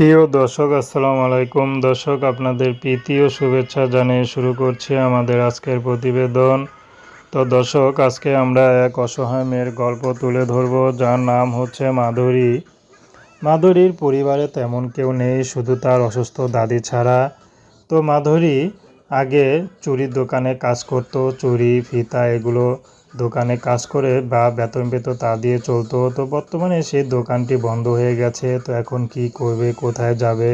প্রিয় দর্শক, আসসালামু আলাইকুম। দর্শক, আপনাদের প্রীতি ও শুভেচ্ছা জানিয়ে শুরু করছি আমাদের আজকের প্রতিবেদন। তো দর্শক, আজকে আমরা এক অসহায় মেয়ের গল্প তুলে ধরব, যার নাম হচ্ছে মাধুরী। মাধুরীর পরিবারে তেমন কেউ নেই, শুধু তার অসুস্থ দাদি ছাড়া। তো মাধুরী আগে চুরির দোকানে কাজ করত, চুরি, ফিতা এগুলো দোকানে কাজ করে বা বেতন পেত তা দিয়ে চলতো। তো বর্তমানে সেই দোকানটি বন্ধ হয়ে গেছে। তো এখন কি করবে, কোথায় যাবে?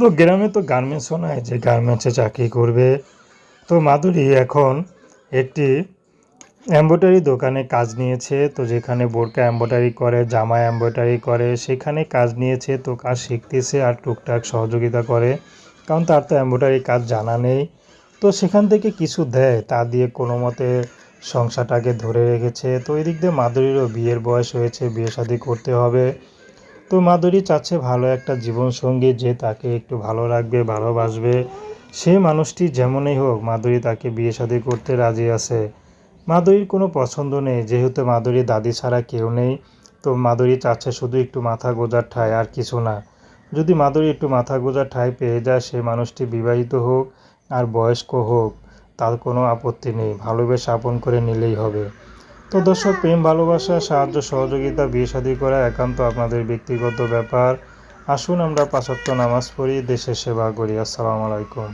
তো গ্রামে তো গার্মেন্টসও নাই, যে গার্মেন্টসে চাকরি করবে। তো মাধুরী এখন একটি এম্ব্রয়ডারি দোকানে কাজ নিয়েছে। তো যেখানে বোরকা এম্ব্রয়ডারি করে, জামা এম্ব্রয়ডারি করে, সেখানে কাজ নিয়েছে। তো কাজ শিখতেছে আর টুকটাক সহযোগিতা করে। কারণ তার তো এম্ব্রয়ডারি কাজ জানা নেই। তো সেখান থেকে কিছু দেয়, তা দিয়ে কোনো মতে সংসারটাকে ধরে রেখেছে। তো এদিক দিয়ে মাধুরীরও বিয়ের বয়স হয়েছে, বিয়ে শাদী করতে হবে। তো মাধুরী চাচ্ছে ভালো একটা জীবনসঙ্গী যে তাকে একটু ভালো রাখবে, ভালোবাসবে। সে মানুষটি যেমনই হোক মাধুরী তাকে বিয়ে শাদী করতে রাজি আছে। মাধুরীর কোনো পছন্দ নেই, যেহেতু মাধুরী দাদি ছাড়া কেউ নেই। তো মাধুরী চাচ্ছে শুধু একটু মাথা গোজার ঠায় আর কিছু না। যদি মাধুরী একটু মাথা গোজার ঠায় পেয়ে যায়, সে মানুষটি বিবাহিত হোক আর বয়স্ক হোক তার কোনো আপত্তি নেই। ভালোবেসে আপন করে নিলেই হবে। তো দর্শক, প্রেম, ভালোবাসা, সাহায্য, সহযোগিতা, বিয়ে শাদী করা একান্ত আপনাদের ব্যক্তিগত ব্যাপার। আসুন আমরা পাঁচক্ত নামাজ পড়ি, দেশের সেবা করি। আসসালামু আলাইকুম।